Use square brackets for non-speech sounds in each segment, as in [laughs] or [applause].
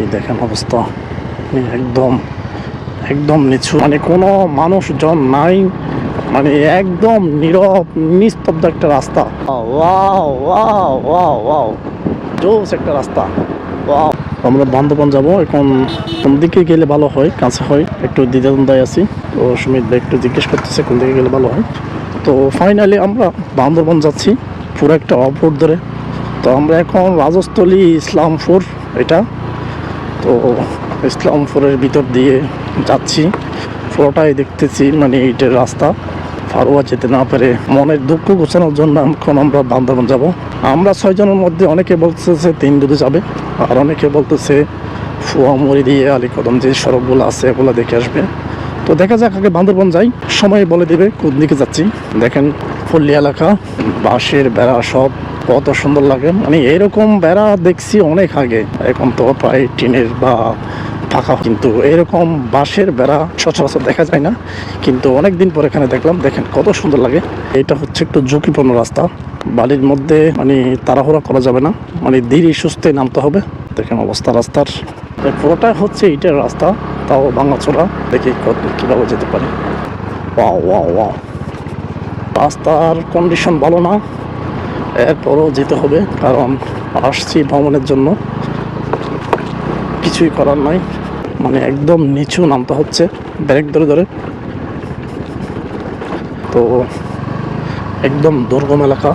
এই দেখেন অবস্থা। মানে একদম একদম নিচু। মানে কোনো মানুষজন নাই। মানে একদম নীরব, নিস্তব্ধ একটা রাস্তা। একটা রাস্তা। আমরা বান্দরবান যাব। এখন কোন দিকে গেলে ভালো হয়? কাছে হয়। একটু দ্বিধাদ্বন্দ্বায় আছি। তো সুমিত ভাই একটু জিজ্ঞেস করতেছে, কোন দিকে গেলে ভালো হয়? তো ফাইনালি আমরা বান্দরবান যাচ্ছি। পুরো একটা অফ রোড ধরে। তো আমরা এখন রাজস্থলী, ইসলামপুর, এটা তো ইসলামপুরের ভিতর দিয়ে যাচ্ছি। পুরোটাই দেখতেছি মানে এইটার রাস্তা। ফারুয়া যেতে না পারে। মনের দুঃখ গোছানোর জন্য এখন আমরা বান্দরবান যাব। আমরা ছয়জনের মধ্যে অনেকে বলতেছে তিন দুধে যাবে, আর অনেকে বলতেছে ফুয়ামুড়ি দিয়ে আলীকদম যে সড়কগুলো আছে এগুলো দেখে আসবে। তো দেখা যাক আগে বান্দরবান যাই। সময় বলে দেবে কোন দিকে যাচ্ছি। দেখেন পল্লী এলাকা, বাঁশের বেড়া সব কত সুন্দর লাগে। মানে এরকম বেড়া দেখছি অনেক আগে, এখন তো প্রায় টিনের বা ফাঁকা কিন্তু এরকম বাঁশের বেড়া সচরাচর দেখা যায় না। কিন্তু অনেক দিন পর এখানে দেখলাম, দেখেন কত সুন্দর লাগে। এটা হচ্ছে একটু ঝুঁকিপূর্ণ রাস্তা। বাড়ির মধ্যে মানে তাড়াহুড়া করা যাবে না। মানে ধীরে সুস্থে নামতে হবে। দেখেন অবস্থা রাস্তার। পুরোটা হচ্ছে ইটের রাস্তা, তাও ভাঙাচোরা। দেখি কত- কীভাবে যেতে পারি। ওয়াও ওয়া ওয়াও। রাস্তার কন্ডিশন ভালো না, এরপরও যেতে হবে, কারণ আসছি ভ্রমণের জন্য। কিছুই করার নাই মানে একদম নিচু নামতে হচ্ছে, ব্রেক ধরে ধরে। তো একদম দুর্গম এলাকা।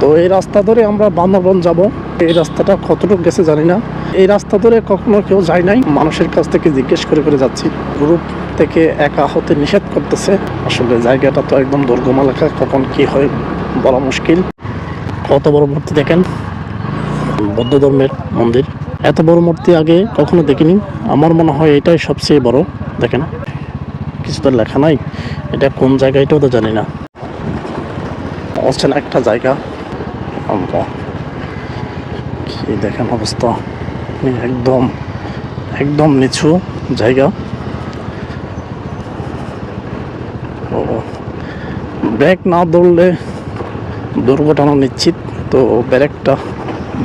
তো এই রাস্তা ধরে আমরা বান্দরবন যাব। এই রাস্তাটা কতটুকু গেছে জানি না। এই রাস্তা ধরে কখনো কেউ যায় নাই। মানুষের কাছ থেকে জিজ্ঞেস করে করে যাচ্ছি। গ্রুপ থেকে একা হতে নিষেধ করতেছে। আসলে জায়গাটা তো একদম দুর্গম এলাকা, কখন কি হয় বলা মুশকিল। কত বড় মূর্তি দেখেন? বৌদ্ধ ধর্মের মন্দির। এত বড় মূর্তি আগে কখনো দেখিনি। আমার মনে হয় এটাই সবচেয়ে বড়। দেখেন, কিছু তো লেখা নাই। এটা কোন জায়গা এটাও তো জানি না। অচেনা একটা জায়গা। আমরা কি দেখেন অবস্থা। একদম একদম নিচু জায়গা ও ব্রেক না দৌড়লে দুর্ঘটনা নিশ্চিত। তো ব্রেকটা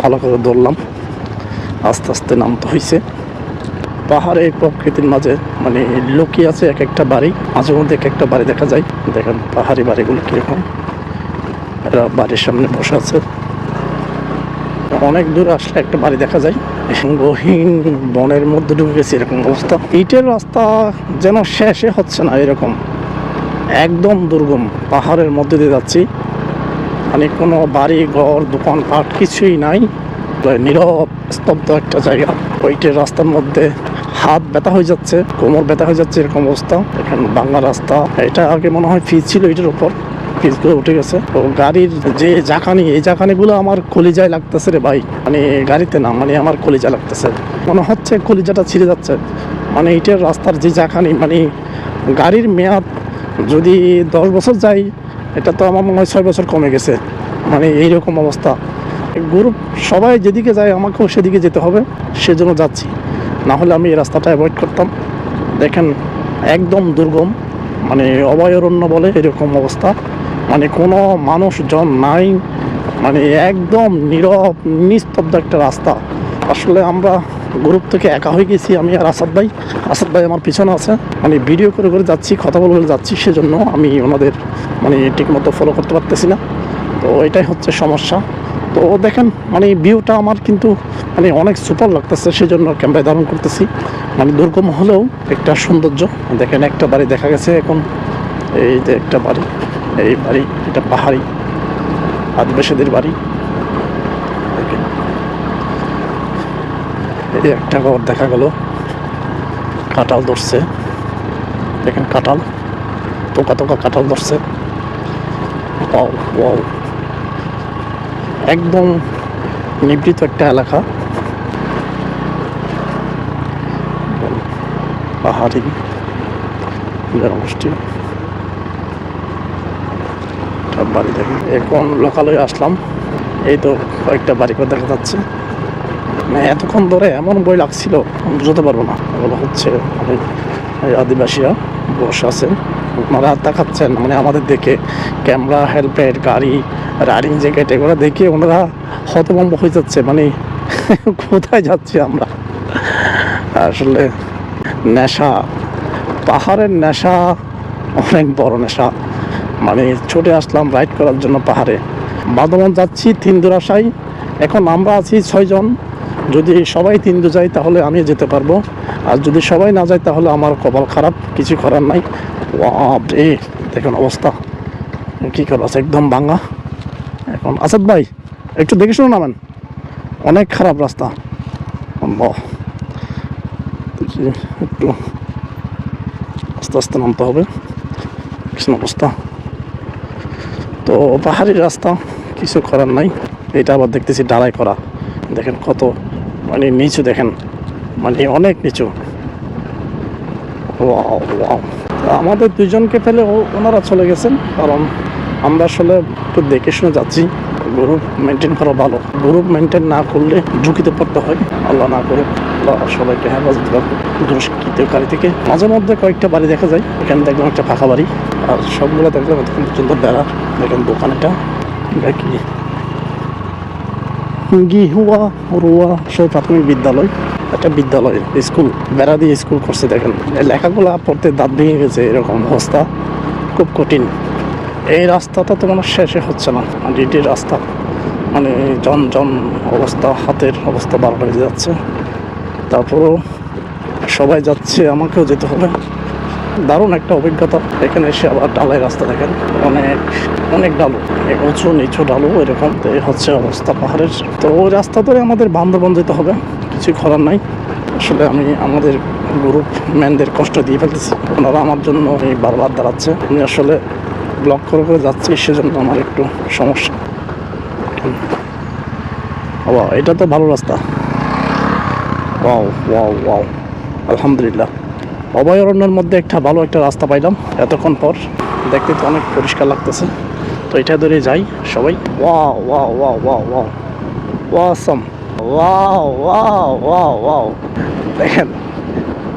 ভালো করে দৌড়লাম আস্তে আস্তে নামতে হয়েছে পাহাড়ে প্রকৃতির মাঝে মানে লুকিয়ে আছে এক একটা বাড়ি। মাঝে মধ্যে এক একটা বাড়ি দেখা যায়। দেখেন পাহাড়ি বাড়িগুলো কীরকম। এরা বাড়ির সামনে বসে আছে। অনেক দূরে আসলে একটা বাড়ি দেখা যায়। গহীন বনের মধ্যে ঢুকে গেছে এরকম অবস্থা। ইটের রাস্তা যেন শেষে হচ্ছে না এরকম। একদম দুর্গম পাহাড়ের মধ্যে দিয়ে যাচ্ছি। মানে কোনো বাড়ি, ঘর দোকানপাট কিছুই নাই। নীরব, স্তব্ধ একটা জায়গা। ওইটের রাস্তার মধ্যে হাত ব্যথা হয়ে যাচ্ছে, কোমর ব্যথা হয়ে যাচ্ছে এরকম অবস্থা। এখানে বাংলা রাস্তা, এটা আগে মনে হয় ফিজ ছিল এটার উপর। ফিজগুলো উঠে গেছে। তো গাড়ির যে জাকানি, এই জাকানিগুলো আমার কলিজায় লাগতেছে রে ভাই। মানে গাড়িতে না মানে আমার কলিজা লাগতেছে। মনে হচ্ছে কলিজাটা ছিঁড়ে যাচ্ছে। মানে ইটের রাস্তার যে জাকানি মানে গাড়ির মেয়াদ যদি দশ বছর যাই, এটা তো আমার মনে হয় ছয় বছর কমে গেছে। মানে এইরকম অবস্থা। গ্রুপ সবাই যেদিকে যায়, আমাকেও সেদিকে যেতে হবে, সেজন্য যাচ্ছি। না হলে আমি এই রাস্তাটা অ্যাভয়েড করতাম। দেখেন, একদম দুর্গম। মানে অভয়ারণ্য বলে এরকম অবস্থা। মানে কোনো মানুষজন নাই। মানে একদম নীরব, নিস্তব্ধ একটা রাস্তা। আসলে আমরা গ্রুপ থেকে একা হয়ে গেছি আমি আর আসাদ ভাই। আসাদ ভাই আমার পিছনে আছে। মানে ভিডিও করে করে যাচ্ছি, কথা বলে বলে যাচ্ছি, সেজন্য আমি ওনাদের মানে ঠিকমতো ফলো করতে পারতেছি না। তো এটাই হচ্ছে সমস্যা। তো দেখেন মানে ভিউটা আমার কিন্তু মানে অনেক সুপার লাগতেছে, সেজন্য ক্যামেরায় ধারণ করতেছি। মানে দুর্গম হলেও একটা সৌন্দর্য। দেখেন, একটা বাড়ি দেখা গেছে এখন। এই যে একটা বাড়ি, এই বাড়ি, এটা পাহাড়ি, আদিবাসীদের বাড়ি। এই একটা ঘর দেখা গেল। কাঁঠাল ধরছে। দেখেন কাঁঠাল। পোকা তোকা কাঁঠাল ধরছে। একদম নিবৃত একটা এলাকা। পাহাড়ি। জনগোষ্ঠী বাড়ি দেখি এখন লোকালয়ে আসলাম। এই তো কয়েকটা বাড়ি দেখা যাচ্ছে। মানে এতক্ষণ ধরে এমন বই লাগছিল বুঝতে পারব না। এগুলো হচ্ছে এই আদিবাসীরা বসে আছেন ওনারা তাকাচ্ছেন মানে আমাদের দেখে ক্যামেরা, হেলমেট, গাড়ি রাইডিং জ্যাকেট এগুলো দেখে ওনারা হতভম্ব হয়ে যাচ্ছে মানে [laughs] কোথায় যাচ্ছি আমরা? আসলে নেশা, পাহাড়ের নেশা অনেক বড় নেশা। মানে ছুটে আসলাম রাইড করার জন্য পাহাড়ে। বাদমান যাচ্ছি তিনদুরাশাই এখন আমরা আছি ছয়জন। যদি সবাই তিনদু যায়, তাহলে আমি যেতে পারব। আর যদি সবাই না যায়, তাহলে আমার কপাল খারাপ, কিছু করার নাই। এ দেখুন অবস্থা। কী করা আছে একদম ভাঙা। এখন আসাদ ভাই, একটু দেখে শুনো নামেন অনেক খারাপ রাস্তা। একটু আস্তে আস্তে নামতে হবে। কিছু অবস্থা। তো পাহাড়ি রাস্তা, কিছু করার নাই। এটা আবার দেখতেছি, ডালাই করা। দেখেন কত মানে নিচু দেখেন। মানে অনেক নিচু। আমাদের দুজনকে ফেলে ওনারা চলে গেছেন। কারণ আমরা আসলে একটু দেখে শুনে যাচ্ছি। গ্রুপ মেনটেন করা ভালো। গ্রুপ মেনটেন না করলে ঝুঁকিতে পড়তে হয়। আল্লাহ না করে সবাইকে হেফাজত রাখুক দুষ্কৃতকারী থেকে মাঝে মধ্যে কয়েকটা বাড়ি দেখা যায়। এখানে দেখলাম একটা ফাঁকা বাড়ি। আর সবগুলো দেখলাম এতক্ষণ পর্যন্ত বেড়া দেখেন দোকানটা। কি গিহুয়া রুয়া সেই প্রাথমিক বিদ্যালয় একটা বিদ্যালয়, স্কুল, বেড়া দিয়ে স্কুল করছে দেখেন। লেখাগুলো পড়তে দাঁত ভেঙে গেছে, এরকম অবস্থা। খুব কঠিন। এই রাস্তাটা তো মানে শেষে হচ্ছে না। ডিটির রাস্তা মানে জন জন অবস্থা, হাতের অবস্থা বার হয়ে যাচ্ছে। তারপরেও সবাই যাচ্ছে, আমাকেও যেতে হবে। দারুণ একটা অভিজ্ঞতা। এখানে এসে আবার ডালাই রাস্তা দেখেন। অনেক অনেক ডালু। উঁচু, নিচু ডালু এরকম। হচ্ছে অবস্থা পাহাড়ের। তো ওই রাস্তা ধরে আমাদের বান্ধবন যেতে হবে। কিছু করার নাই। আসলে আমি আমাদের গ্রুপ ম্যানদের কষ্ট দিয়ে ফেলতেছি। ওনারা আমার জন্য এই বারবার দাঁড়াচ্ছে। আমি আসলে ব্লক করে করে যাচ্ছি, সেজন্য আমার একটু সমস্যা। বাবা এটা তো ভালো রাস্তা। Wow wow wow. আলহামদুলিল্লাহ। অভয়ারণ্যের মধ্যে একটা ভালো একটা রাস্তা পাইলাম। এতক্ষণ পর দেখতে তো অনেক পরিষ্কার লাগতেছে। তো এটা ধরে যাই সবাই। Wow wow wow wow wow. Awesome wow wow wow wow. দেখেন,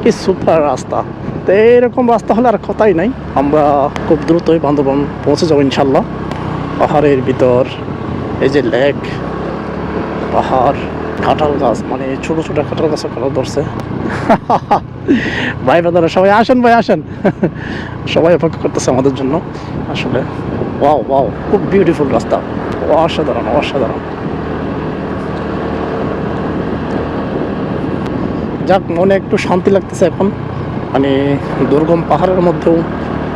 কি সুপার রাস্তা। তো এরকম রাস্তা হলে আর কথাই নাই। আমরা খুব দ্রুতই বান্ধবন পৌঁছে যাব ইনশাল্লাহ পাহাড়ের ভিতর, এই যে লেক পাহাড়, কাঁঠাল গাছ মানে ছোটো ছোটো কাঁঠাল গাছের কাঁঠাল ধরছে। [laughs] ভাই বাদারা সবাই আসেন ভাই, আসেন। [laughs] সবাই অপেক্ষা করতেছে আমাদের জন্য। আসলে, ওয়াও ওয়াও, খুব বিউটিফুল রাস্তা। অসাধারণ অসাধারণ। যাক, মনে একটু শান্তি লাগতেছে এখন। মানে দুর্গম পাহাড়ের মধ্যেও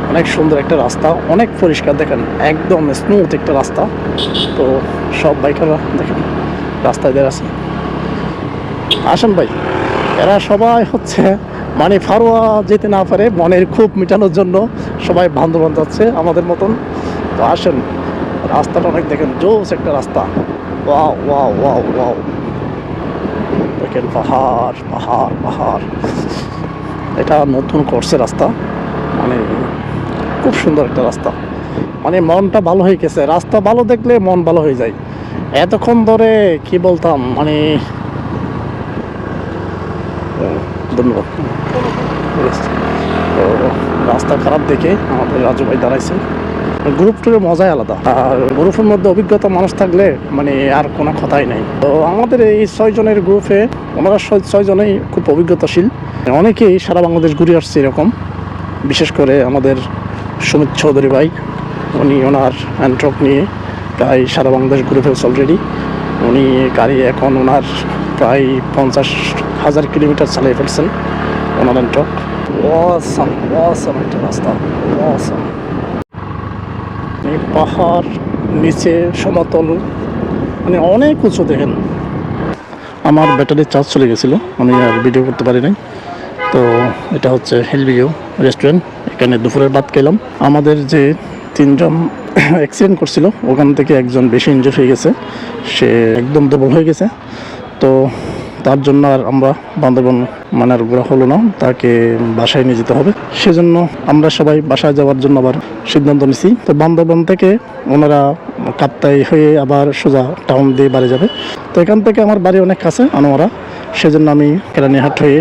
অনেক সুন্দর একটা রাস্তা, অনেক পরিষ্কার, দেখেন, একদম স্মুথ একটা রাস্তা। তো সব বাইকাররা দেখেন, রাস্তায় দিয়ে আছে আসেন ভাই। এরা সবাই হচ্ছে মানে ফারোয়া যেতে না পারে, মনের খুব মেটানোর জন্য সবাই বান্ধবান যাচ্ছে আমাদের মতন। তো আসেন, রাস্তাটা অনেক দেখেন, জোস একটা রাস্তা। Wow wow wow wow. দেখেন, পাহাড় পাহাড় পাহাড়। এটা নতুন করছে রাস্তা। মানে খুব সুন্দর একটা রাস্তা। মানে মনটা ভালো হয়ে গেছে। রাস্তা ভালো দেখলে মন ভালো হয়ে যায়। এতক্ষণ ধরে কি বলতাম মানে ধন্যবাদ। তো রাস্তা খারাপ দেখে আমাদের রাজু ভাই দাঁড়াইছে। গ্রুপ টুরের মজাই আলাদা। আর গ্রুপের মধ্যে অভিজ্ঞতা মানুষ থাকলে মানে আর কোনো কথাই নাই। তো আমাদের এই ছয়জনের গ্রুপে ওনারা ছয়- ছয়জনেই খুব অভিজ্ঞতাশীল। অনেকেই সারা বাংলাদেশ ঘুরে আসছে এরকম। বিশেষ করে আমাদের সুমিত চৌধুরী ভাই। উনি ওনার হ্যান্ডট্রক নিয়ে প্রায় সারা বাংলাদেশ ঘুরে ফেলছে অলরেডি উনি গাড়ি এখন ওনার প্রায় পঞ্চাশ হাজার কিলোমিটার চালিয়ে ফেলছেন ওনার ওয়াসাম একটা রাস্তা এই পাহাড় নিচে সমতল মানে অনেক উঁচু দেখেন। আমার ব্যাটারির চার্জ চলে গেছিল আমি আর ভিডিও করতে পারি নাই। তো এটা হচ্ছে হিলভিউ রেস্টুরেন্ট এখানে দুপুরের ভাত খেলাম। আমাদের যে তিনজন [coughs] অ্যাক্সিডেন্ট করছিল ওখান থেকে একজন বেশি ইনজুর হয়ে গেছে। সে একদম দুর্বল হয়ে গেছে। তো তার জন্য আর আমরা বান্দরবন মানে আর ঘোরা হলো না, তাকে বাসায় নিয়ে যেতে হবে। সেজন্য আমরা সবাই বাসায় যাওয়ার জন্য আবার সিদ্ধান্ত নিছি। তো বান্দরবন থেকে ওনারা কাপ্তাই হয়ে আবার সোজা টাউন দিয়ে বাড়ি যাবে। তো এখান থেকে আমার বাড়ি অনেক কাছে, আনোয়ারা। সেজন্য আমি কেরানিহাট হয়ে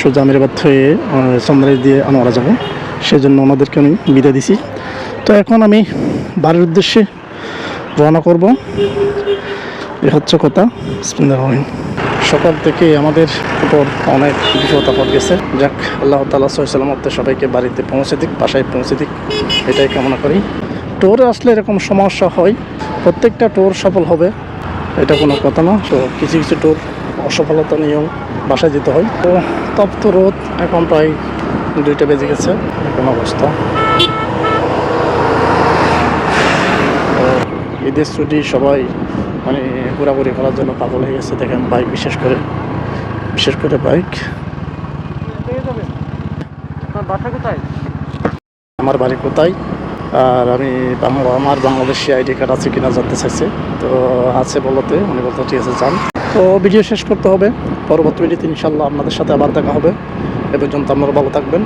সোজা আমিরাবাদ হয়ে চন্দ্রাই দিয়ে আনোয়ারা যাব। সেজন্য ওনাদেরকে আমি বিদায় দিছি। তো এখন আমি বাড়ির উদ্দেশ্যে রওনা করব। হচ্ছে কথা সকাল থেকে আমাদের উপর অনেক বিপদ আপদ গেছে। যাক, আল্লাহ তালা সালামতে সবাইকে বাড়িতে পৌঁছে দিক, বাসায় পৌঁছে দিক, এটাই কামনা করি। টোরে আসলে এরকম সমস্যা হয়, প্রত্যেকটা টোর সফল হবে, এটা কোনো কথা না। তো কিছু কিছু টোর অসফলতা নিয়েও বাসায় যেতে হয়। তো তপ্ত রোদ, এখন প্রায় দুইটা বেজে গেছে এরকম অবস্থা। ঈদের ছুটি সবাই মানে ঘোরাঘুরি করার জন্য পাগল হয়ে গেছে দেখেন বাইক বিশেষ করে বিশেষ করে বাইক আমার বাড়ি কোথায়? আর আমি আমার বাংলাদেশি আইডি কার্ড আছে কিনা জানতে চাইছে। তো আছে বলতে উনি বলতে ঠিক আছে যান। তো ভিডিও শেষ করতে হবে। পরবর্তী ভিডিওতে ইনশাল্লাহ আপনাদের সাথে আবার দেখা হবে। এ পর্যন্ত আপনারা ভালো থাকবেন।